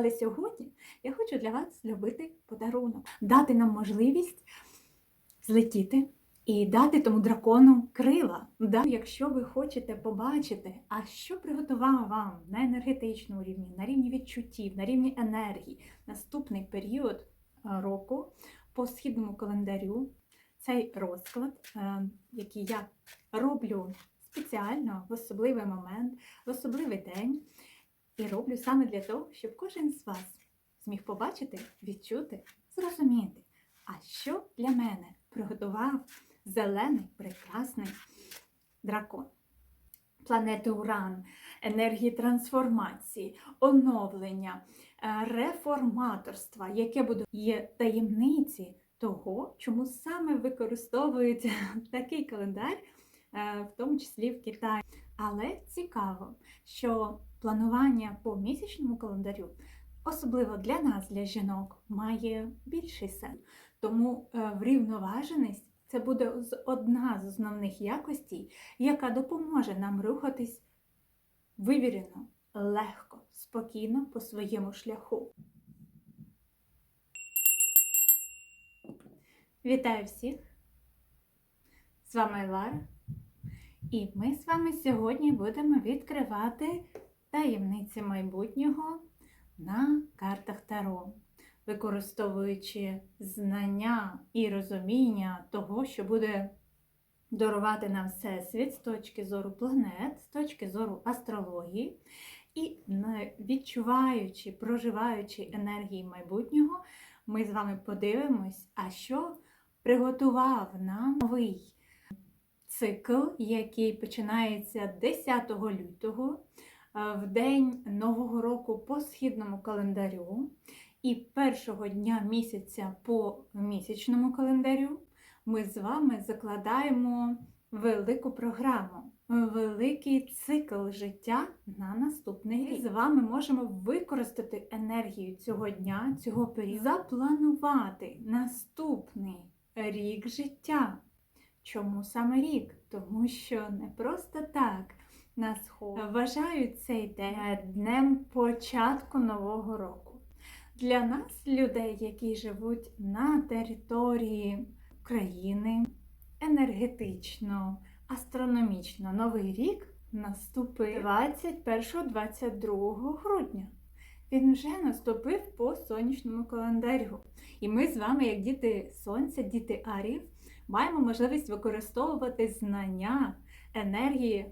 Але сьогодні я хочу для вас зробити подарунок, дати нам можливість злетіти і дати тому дракону крила. Якщо ви хочете побачити, а що приготував вам на енергетичному рівні, на рівні відчуттів, на рівні енергії, наступний період е, року по східному календарю, цей розклад, е, який я роблю спеціально в особливий момент, в особливий день, і роблю саме для того, щоб кожен з вас зміг побачити, відчути, зрозуміти, а що для мене приготував зелений прекрасний дракон. Планети Уран, енергії трансформації, оновлення, е, реформаторства, яке буде є таємниці того, чому саме використовують такий календар, е, в тому числі в Китаї. Але цікаво, що планування по місячному календарю, особливо для нас, для жінок, має більший сенс. Тому е, врівноваженість це буде одна з основних якостей, яка допоможе нам рухатись вивірено, легко, спокійно по своєму шляху. Вітаю всіх! З вами Лара. І ми з вами сьогодні будемо відкривати таємниці майбутнього на картах Таро, використовуючи знання і розуміння того, що буде дарувати нам Всесвіт з точки зору планет, з точки зору астрології, і відчуваючи, проживаючи енергії майбутнього, ми з вами подивимось, а що приготував нам новий цикл, який починається 10 лютого, в день Нового року по східному календарю, і першого дня місяця по місячному календарю ми з вами закладаємо велику програму, великий цикл життя на наступний рік. Ми з вами можемо використати енергію цього дня, цього періоду, запланувати наступний рік життя. Чому саме рік? Тому що не просто так на сход вважають цей день днем початку нового року. Для нас, людей, які живуть на території країни, енергетично, астрономічно, новий рік наступив 21-22 грудня. Він вже наступив по сонячному календарю. І ми з вами, як діти сонця, діти арів, маємо можливість використовувати знання, енергії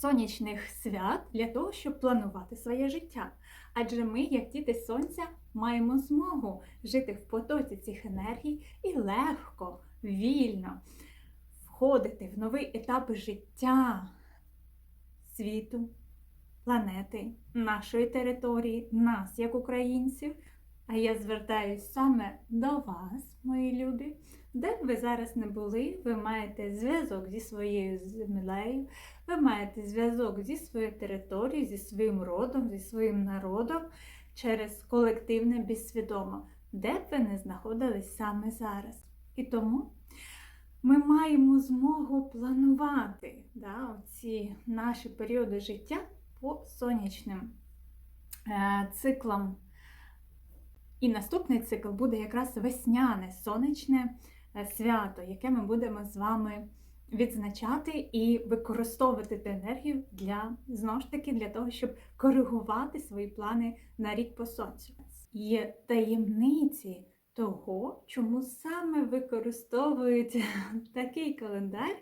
сонячних свят для того, щоб планувати своє життя. Адже ми, як діти сонця, маємо змогу жити в потоці цих енергій і легко, вільно входити в новий етап життя світу, планети, нашої території, нас, як українців. А я звертаюсь саме до вас, мої любі. Де б ви зараз не були, ви маєте зв'язок зі своєю землею, ви маєте зв'язок зі своєю територією, зі своїм родом, зі своїм народом через колективне безсвідомо, де б ви не знаходились саме зараз. І тому ми маємо змогу планувати да, ці наші періоди життя по сонячним е, циклам. І наступний цикл буде якраз весняне сонячне е, свято, яке ми будемо з вами відзначати і використовувати ту енергію для знову ж таки для того, щоб коригувати свої плани на рік по сонцю. Є таємниці того, чому саме використовують такий календар,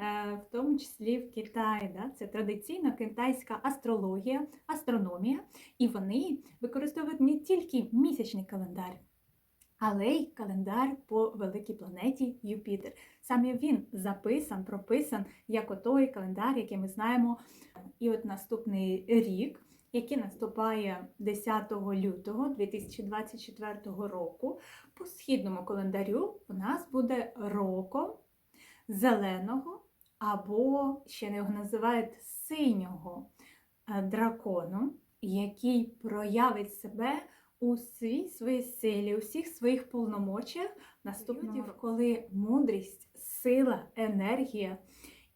в тому числі в Китаї. Да? Це традиційна китайська астрологія, астрономія, і вони використовують не тільки місячний календар, але й календар по великій планеті Юпітер. Саме він записан, прописан як отой календар, який ми знаємо. І от наступний рік, який наступає 10 лютого 2024 року, по східному календарю у нас буде роком зеленого, або ще його називають синього е, дракону, який проявить себе у всій своїй силі, у всіх своїх повномочіях наступного, року, коли мудрість, сила, енергія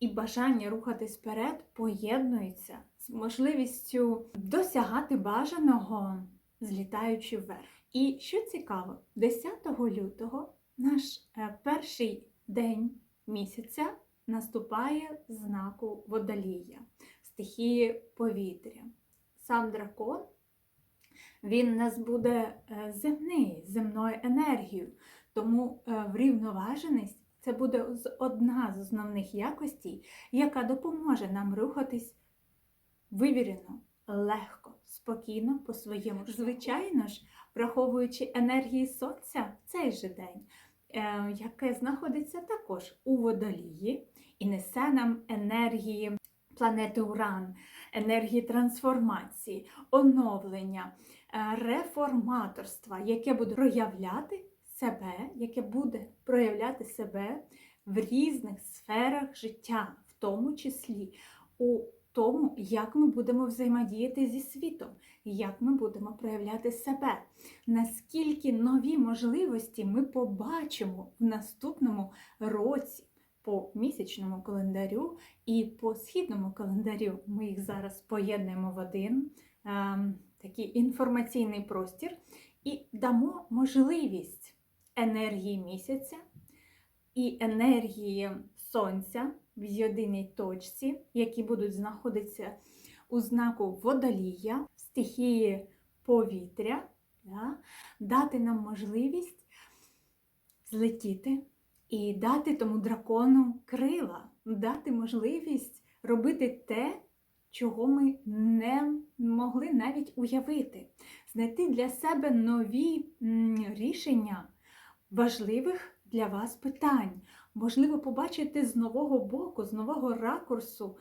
і бажання рухатись вперед поєднуються з можливістю досягати бажаного, злітаючи вверх. І що цікаво, 10 лютого наш е, перший день місяця наступає знаку водолія, стихії повітря. Сам дракон він нас буде е, земний, земною енергією. Тому е, врівноваженість це буде одна з основних якостей, яка допоможе нам рухатись вивірено, легко, спокійно по своєму. Звичайно ж, враховуючи енергії сонця в цей же день, е, яке знаходиться також у водолії і несе нам енергії планети Уран, енергії трансформації, оновлення, е, реформаторства, яке буде проявляти себе, яке буде проявляти себе в різних сферах життя, в тому числі у тому, як ми будемо взаємодіяти зі світом, як ми будемо проявляти себе, наскільки нові можливості ми побачимо в наступному році по місячному календарю і по східному календарю. Ми їх зараз поєднуємо в один ем, такий інформаційний простір і дамо можливість енергії місяця і енергії сонця в єдиній точці, які будуть знаходитися у знаку водолія, стихії повітря, да, дати нам можливість злетіти і дати тому дракону крила, дати можливість робити те, чого ми не могли навіть уявити, знайти для себе нові рішення важливих для вас питань, можливо, побачити з нового боку, з нового ракурсу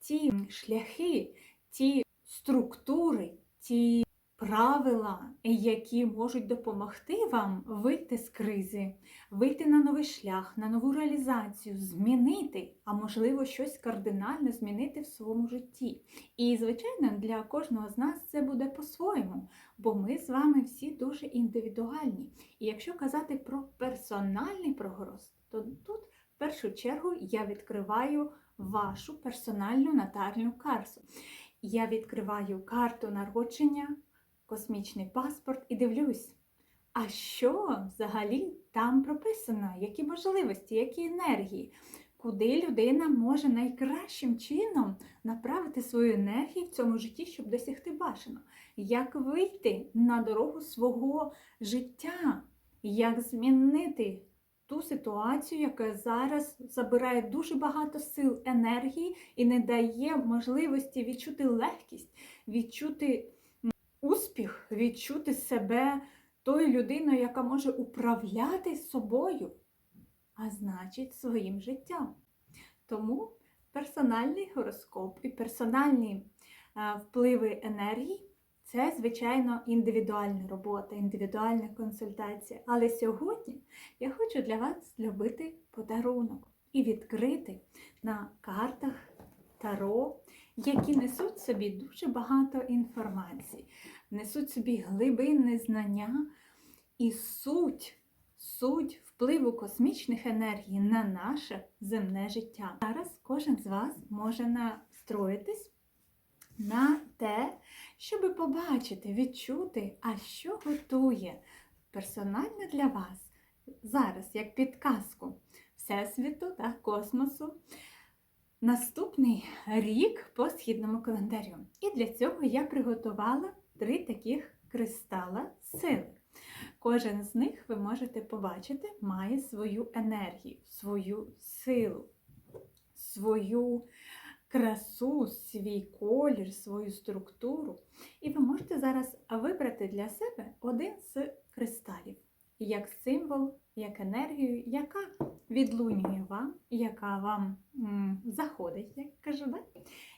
ті шляхи, ті структури, ті правила, які можуть допомогти вам вийти з кризи, вийти на новий шлях, на нову реалізацію, змінити, а можливо, щось кардинально змінити в своєму житті. І, звичайно, для кожного з нас це буде по-своєму, бо ми з вами всі дуже індивідуальні. І якщо казати про персональний прогроз, то тут в першу чергу я відкриваю вашу персональну натальну карту. Я відкриваю карту народження, космічний паспорт і дивлюсь, а що взагалі там прописано, які можливості, які енергії, куди людина може найкращим чином направити свою енергію в цьому житті, щоб досягти бажано, як вийти на дорогу свого життя, як змінити ту ситуацію, яка зараз забирає дуже багато сил енергії і не дає можливості відчути легкість, відчути успіх, відчути себе тою людиною, яка може управляти собою, а значить своїм життям. Тому персональний гороскоп і персональні е, впливи енергії це, звичайно, індивідуальна робота, індивідуальна консультація. Але сьогодні я хочу для вас зробити подарунок і відкрити на картах Таро, які несуть собі дуже багато інформації, несуть собі глибинне знання і суть, суть впливу космічних енергій на наше земне життя. Зараз кожен з вас може настроїтись на те, щоб побачити, відчути, а що готує персонально для вас зараз, як підказку Всесвіту та космосу. Наступний рік по східному календарю. І для цього я приготувала три таких кристала сили. Кожен з них ви можете побачити, має свою енергію, свою силу, свою красу, свій колір, свою структуру. І ви можете зараз вибрати для себе один з кристалів як символ, як енергію, яка відлунює вам, яка вам м, заходить, як кажу, да?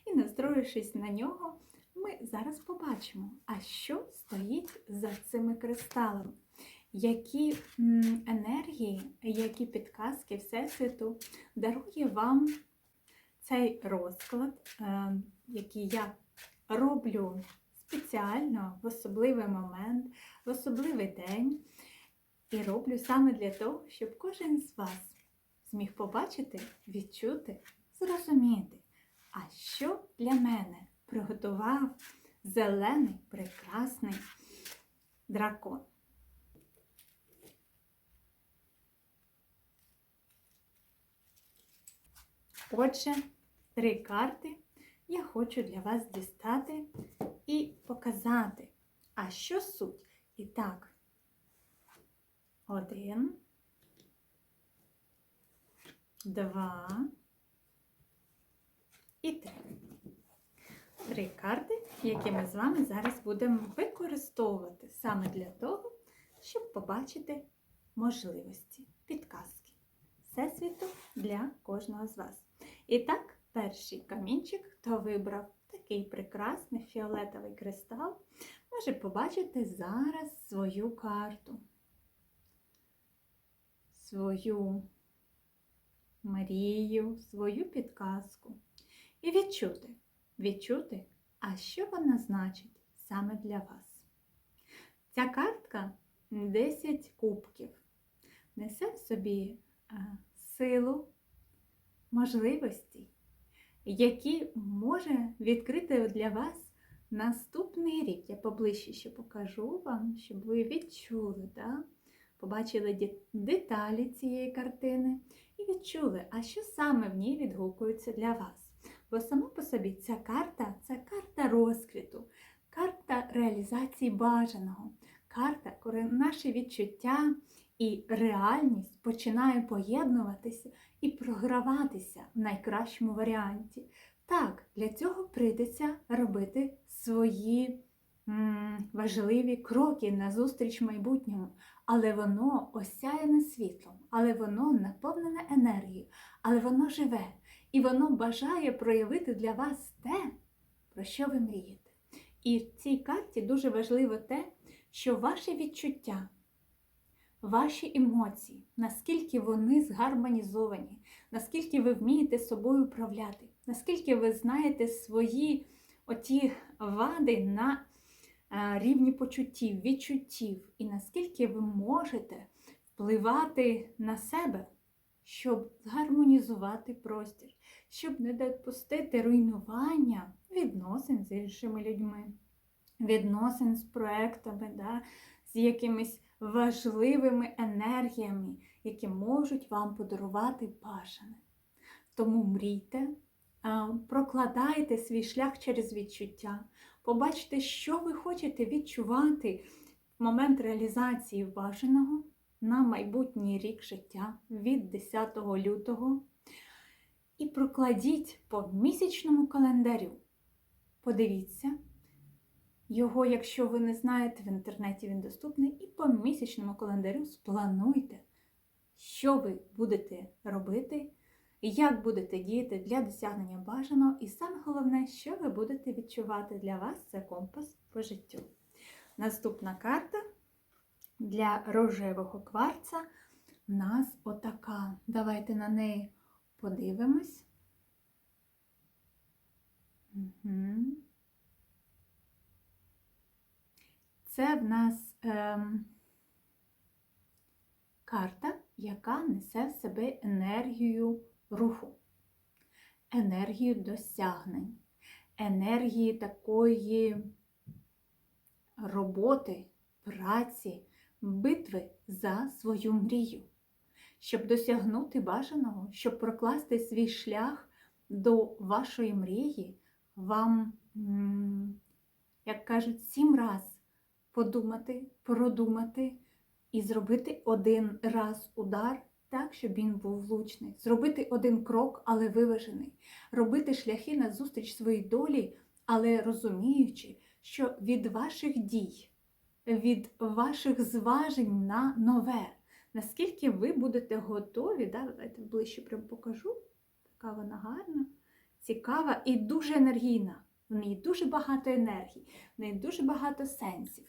і настроївшись на нього, ми зараз побачимо, а що стоїть за цими кристалами. Які м, енергії, які підказки Всесвіту дарує вам цей розклад, е, який я роблю спеціально в особливий момент, в особливий день. І роблю саме для того, щоб кожен з вас зміг побачити, відчути зрозуміти, а що для мене приготував зелений прекрасний дракон. Отже, три карти я хочу для вас дістати і показати. А що суть? І так, один, два і три. Три карти, які ми з вами зараз будемо використовувати саме для того, щоб побачити можливості, підказки Всесвіту для кожного з вас. І так, перший камінчик, хто вибрав такий прекрасний фіолетовий кристал, може побачити зараз свою карту, свою мрію, свою підказку. І відчути, відчути, а що вона значить саме для вас. Ця картка 10 кубків. Несе в собі силу, можливості, які може відкрити для вас наступний рік. Я поближче ще покажу вам, щоб ви відчули, да? Побачили деталі цієї картини і відчули, а що саме в ній відгукується для вас. Бо сама по собі ця карта це карта розквіту, карта реалізації бажаного, карта, коли наші відчуття і реальність починає поєднуватися і програватися в найкращому варіанті. Так, для цього прийдеться робити свої м, важливі кроки назустріч майбутньому, але воно осяяне світлом, але воно наповнене енергією, але воно живе. І воно бажає проявити для вас те, про що ви мрієте. І в цій карті дуже важливо те, що ваші відчуття, ваші емоції, наскільки вони згармонізовані, наскільки ви вмієте собою управляти, наскільки ви знаєте свої оті вади на рівні почуттів, відчуттів, і наскільки ви можете впливати на себе, щоб згармонізувати простір, щоб не допустити руйнування відносин з іншими людьми, відносин з проектами, да, з якимись важливими енергіями, які можуть вам подарувати бажане. Тому мрійте, прокладайте свій шлях через відчуття, побачте, що ви хочете відчувати в момент реалізації бажаного на майбутній рік життя від 10 лютого. І прокладіть по місячному календарю. Подивіться. Його, якщо ви не знаєте, в інтернеті він доступний, і по місячному календарю сплануйте, що ви будете робити, як будете діяти для досягнення бажаного, і саме головне, що ви будете відчувати для вас це компас по життю. Наступна карта для рожевого кварца у нас отака. Давайте на неї подивимось. Угу. Це в нас ем, карта, яка несе в себе енергію руху, енергію досягнень, енергії такої роботи, праці, битви за свою мрію, щоб досягнути бажаного, щоб прокласти свій шлях до вашої мрії, вам, як кажуть, сім раз подумати, продумати і зробити один раз удар так, щоб він був влучний. Зробити один крок, але виважений. Робити шляхи назустріч своїй долі, але розуміючи, що від ваших дій, від ваших зважень на нове, наскільки ви будете готові, да, давайте ближче прям покажу. Така вона гарна, цікава і дуже енергійна. В неї дуже багато енергії, в неї дуже багато сенсів.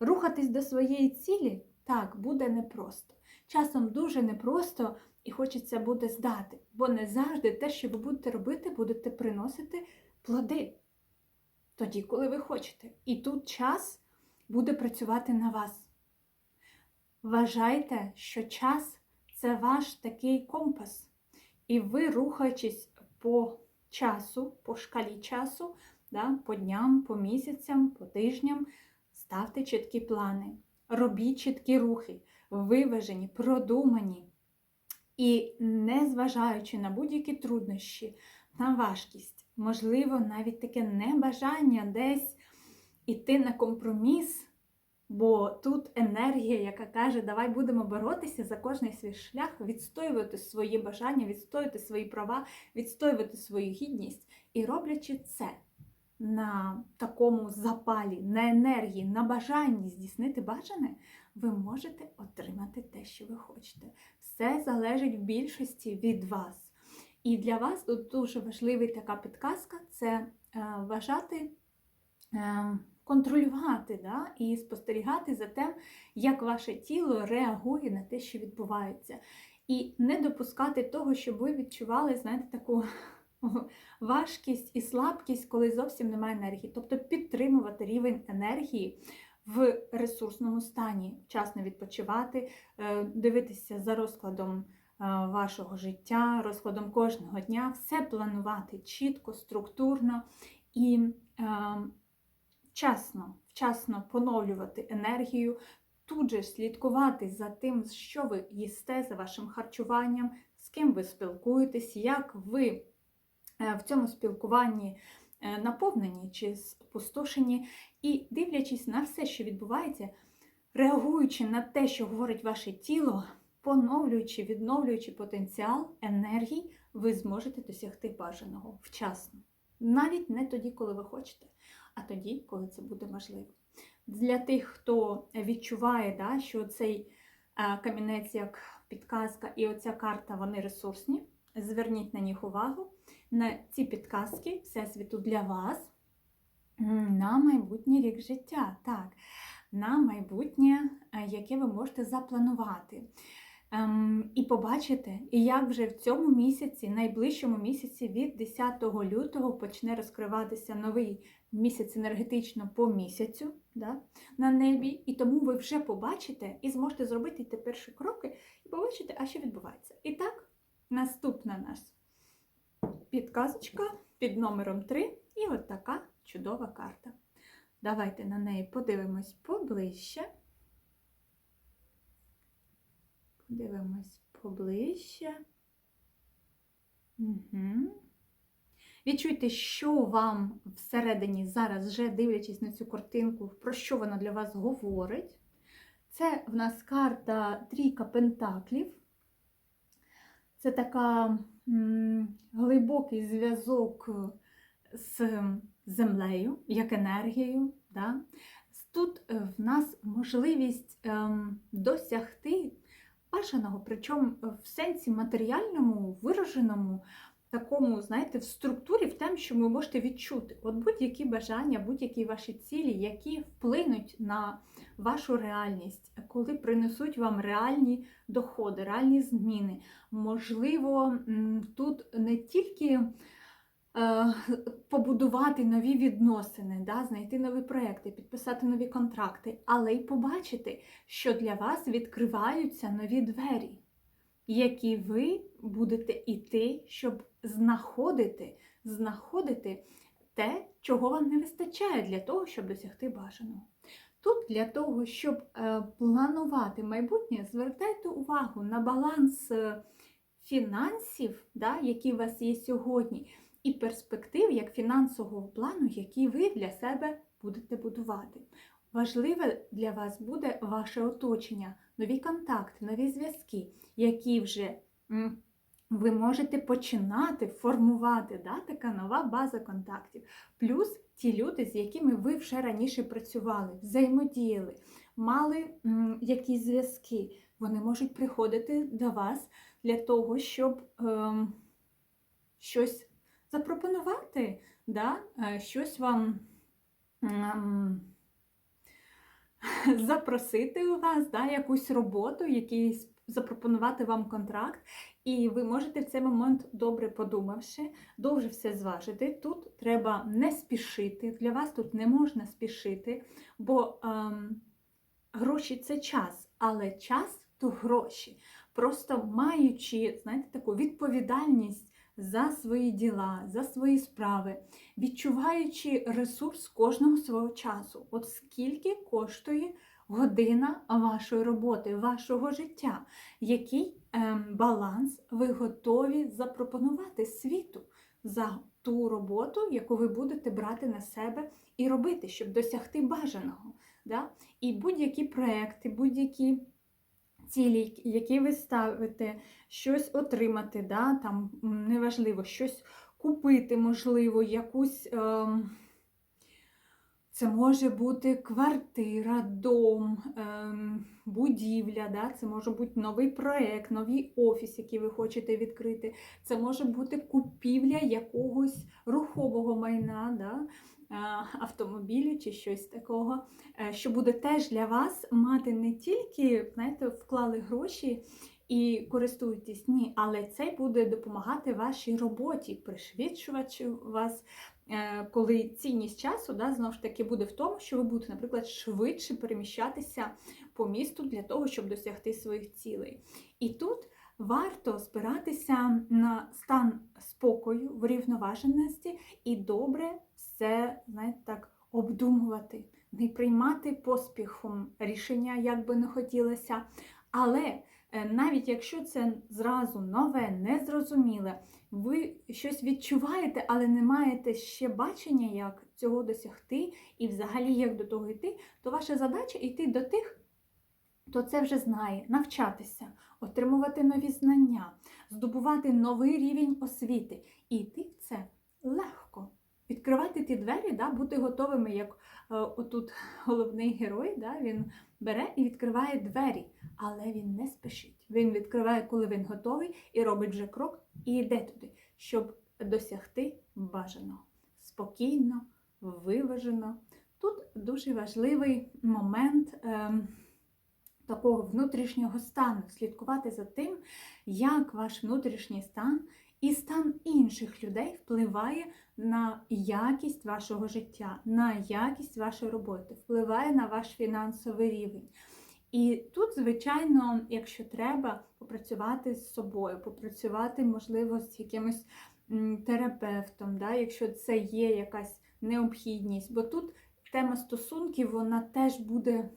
Рухатись до своєї цілі так буде непросто. Часом дуже непросто і хочеться буде здати, бо не завжди те, що ви будете робити, будете приносити плоди тоді, коли ви хочете. І тут час буде працювати на вас. Вважайте, що час це ваш такий компас, і ви, рухаючись по часу, по шкалі часу, да, по дням, по місяцям, по тижням. Ставте чіткі плани, робіть чіткі рухи, виважені, продумані. І незважаючи на будь-які труднощі, на важкість, можливо, навіть таке небажання десь іти на компроміс, бо тут енергія, яка каже, давай будемо боротися за кожний свій шлях, відстоювати свої бажання, відстоювати свої права, відстоювати свою гідність. І роблячи це на такому запалі, на енергії, на бажанні здійснити бажане, ви можете отримати те, що ви хочете. Все залежить в більшості від вас. І для вас тут дуже важлива така підказка це е, вважати, е, контролювати да, і спостерігати за тим, як ваше тіло реагує на те, що відбувається. І не допускати того, щоб ви відчували, знаєте, таку важкість і слабкість, коли зовсім немає енергії. Тобто підтримувати рівень енергії в ресурсному стані, вчасно відпочивати, е, дивитися за розкладом е, вашого життя, розкладом кожного дня, все планувати чітко, структурно і е, вчасно, вчасно поновлювати енергію. Тут же слідкувати за тим, що ви їсте, за вашим харчуванням, з ким ви спілкуєтесь, як ви в цьому спілкуванні наповнені чи спустошені, і дивлячись на все, що відбувається, реагуючи на те, що говорить ваше тіло, поновлюючи, відновлюючи потенціал енергії, ви зможете досягти бажаного вчасно. Навіть не тоді, коли ви хочете, а тоді, коли це буде можливо. Для тих, хто відчуває, да, що цей камінець як підказка і оця карта вони ресурсні, зверніть на них увагу. На ці підказки Всесвіту для вас на майбутній рік життя. Так, на майбутнє, е, яке ви можете запланувати. Ем, і побачите, як вже в цьому місяці, найближчому місяці від 10 лютого почне розкриватися новий місяць енергетично по місяцю да, на небі. І тому ви вже побачите і зможете зробити ті перші кроки, і побачите, а що відбувається. І так, наступна наша підказочка під номером 3. І от така чудова карта. Давайте на неї подивимось поближче. Подивимось поближче. Угу. Відчуйте, що вам всередині зараз, вже дивлячись на цю картинку, про що вона для вас говорить. Це в нас карта Трійка Пентаклів. Це така глибокий зв'язок з землею, як енергією. Да? Тут е, в нас можливість ем, досягти бажаного, причому в сенсі матеріальному, вираженому, такому, знаєте, в структурі, в тому, що ви можете відчути. От будь-які бажання, будь-які ваші цілі, які вплинуть на вашу реальність, коли принесуть вам реальні доходи, реальні зміни. Можливо, тут не тільки. Е, побудувати нові відносини, да, знайти нові проекти, підписати нові контракти, але й побачити, що для вас відкриваються нові двері, які ви будете йти, щоб знаходити, знаходити те, чого вам не вистачає для того, щоб досягти бажаного. Тут для того, щоб е, планувати майбутнє, звертайте увагу на баланс е, фінансів, да, які у вас є сьогодні і перспектив як фінансового плану, який ви для себе будете будувати. Важливе для вас буде ваше оточення, нові контакти, нові зв'язки, які вже ви можете починати формувати, да, така нова база контактів. Плюс ті люди, з якими ви вже раніше працювали, взаємодіяли, мали м, якісь зв'язки. Вони можуть приходити до вас для того, щоб е, щось запропонувати да, е, щось вам запросити у вас, да, якусь роботу, якийсь запропонувати вам контракт, і ви можете в цей момент, добре подумавши, дуже все зважити. Тут треба не спішити, для вас тут не можна спішити, бо ем, гроші це час, але час то гроші. Просто маючи, знаєте, таку відповідальність за свої діла, за свої справи, відчуваючи ресурс кожного свого часу. От скільки коштує година вашої роботи, вашого життя, який ем, баланс ви готові запропонувати світу за ту роботу, яку ви будете брати на себе і робити, щоб досягти бажаного. Да? І будь-які проекти, будь-які цілі, які ви ставите, щось отримати, да? там неважливо, щось купити, можливо, якусь. Ем, це може бути квартира, дом, ем, будівля, да? це може бути новий проєкт, новий офіс, який ви хочете відкрити. Це може бути купівля якогось рухового майна, да? е, автомобілю чи щось такого, е, що буде теж для вас мати не тільки, знаєте, вклали гроші. І користуєтесь, ні, але це буде допомагати вашій роботі, пришвидшувати вас коли цінність часу да, знову ж таки буде в тому, що ви будете, наприклад, швидше переміщатися по місту для того, щоб досягти своїх цілей. І тут варто спиратися на стан спокою, врівноваженості і добре все, знаєте, так, обдумувати, не приймати поспіхом рішення, як би не хотілося. Але е, навіть якщо це зразу нове, незрозуміле, ви щось відчуваєте, але не маєте ще бачення, як цього досягти, і взагалі як до того йти, то ваша задача йти до тих, хто це вже знає, навчатися, отримувати нові знання, здобувати новий рівень освіти. І йти в це легко. Відкривати ті двері, да, бути готовими, як е, отут головний герой, да, він бере і відкриває двері, але він не спішить. Він відкриває, коли він готовий, і робить вже крок, і йде туди, щоб досягти бажаного. Спокійно, виважено. Тут дуже важливий момент е, такого внутрішнього стану, слідкувати за тим, як ваш внутрішній стан і стан інших людей впливає на якість вашого життя, на якість вашої роботи, впливає на ваш фінансовий рівень. І тут, звичайно, якщо треба, попрацювати з собою, попрацювати, можливо, з якимось терапевтом, да, якщо це є якась необхідність. Бо тут тема стосунків вона теж буде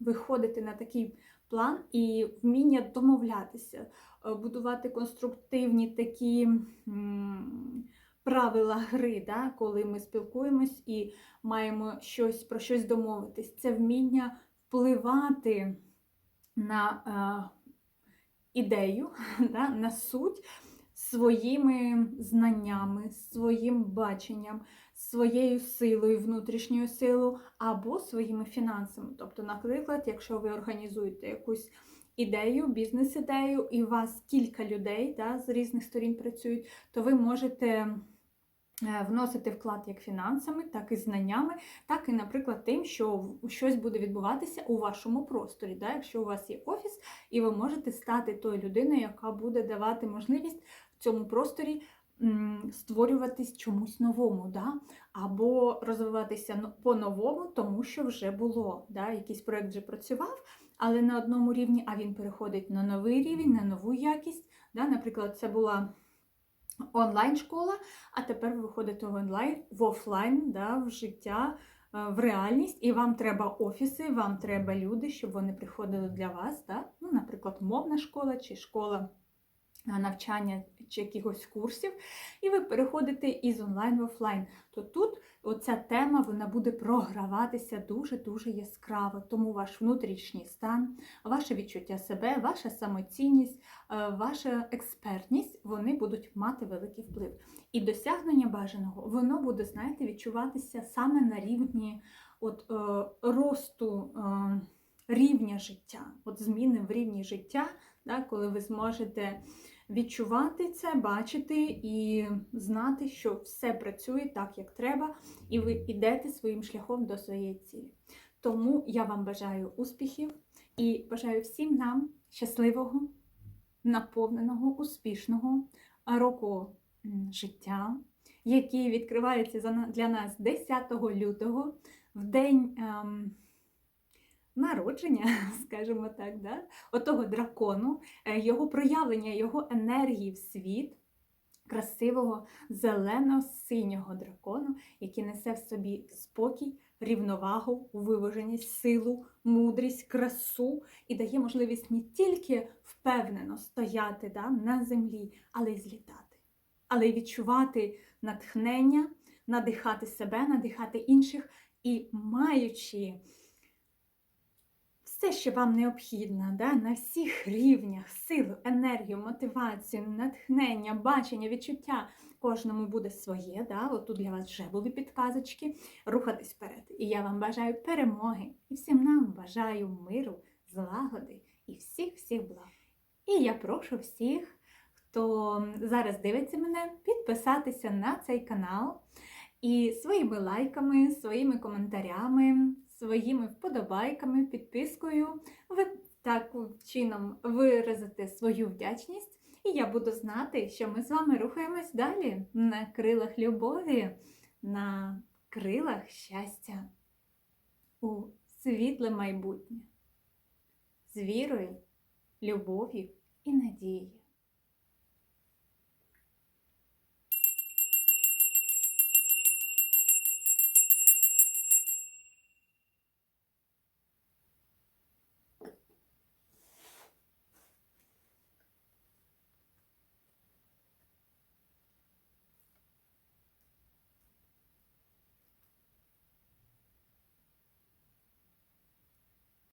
виходити на такий план і вміння домовлятися, е, будувати конструктивні такі правила гри, да, коли ми спілкуємось і маємо щось про щось домовитись. Це вміння впливати на е, ідею, да, на суть своїми знаннями, своїм баченням, своєю силою, внутрішньою силою або своїми фінансами. Тобто, наприклад, якщо ви організуєте якусь ідею, бізнес-ідею, і у вас кілька людей да, з різних сторін працюють, то ви можете. Е, вносити вклад як фінансами, так і знаннями, так і, наприклад, тим, що щось буде відбуватися у вашому просторі. Да? Якщо у вас є офіс, і ви можете стати тою людиною, яка буде давати можливість в цьому просторі створюватись чомусь новому, да? або розвиватися по-новому, тому що вже було. Да? Якийсь проєкт вже працював, але на одному рівні, а він переходить на новий рівень, на нову якість. Да? Наприклад, це була онлайн-школа, а тепер ви виходите в онлайн, в офлайн, да, в життя, е, в реальність, і вам треба офіси, вам треба люди, щоб вони приходили для вас. Да? Ну, Наприклад, мовна школа чи школа навчання чи якихось курсів, і ви переходите із онлайн в офлайн. То тут оця тема вона буде програватися дуже-дуже яскраво. Тому ваш внутрішній стан, ваше відчуття себе, ваша самоцінність, е, ваша експертність вони будуть мати великий вплив. І досягнення бажаного воно буде, знаєте, відчуватися саме на рівні от, е, росту. Е, Рівня життя, от зміни в рівні життя, да, коли ви зможете відчувати це, бачити і знати, що все працює так, як треба, і ви йдете своїм шляхом до своєї цілі. Тому я вам бажаю успіхів і бажаю всім нам щасливого, наповненого, успішного року життя, який відкривається для нас 10 лютого в день. Народження, скажімо так, да? отого дракону, е, його проявлення, його енергії в світ. красивого зелено-синього дракону, який несе в собі спокій, рівновагу, виваженість, силу, мудрість, красу і дає можливість не тільки впевнено стояти да, на землі, але й злітати, але й відчувати натхнення, надихати себе, надихати інших і маючи все, що вам необхідно, да, на всіх рівнях, силу, енергію, мотивацію, натхнення, бачення, відчуття. Кожному буде своє, да? от для вас вже були підказочки, рухатись вперед. І я вам бажаю перемоги, і всім нам бажаю миру, злагоди і всіх-всіх благ. І я прошу всіх, хто зараз дивиться мене, підписатися на цей канал і своїми лайками, своїми коментарями, своїми вподобайками, підпискою ви таким чином виразите свою вдячність. І я буду знати, що ми з вами рухаємось далі на крилах любові, на крилах щастя у світле майбутнє з вірою, любов'ю і надією.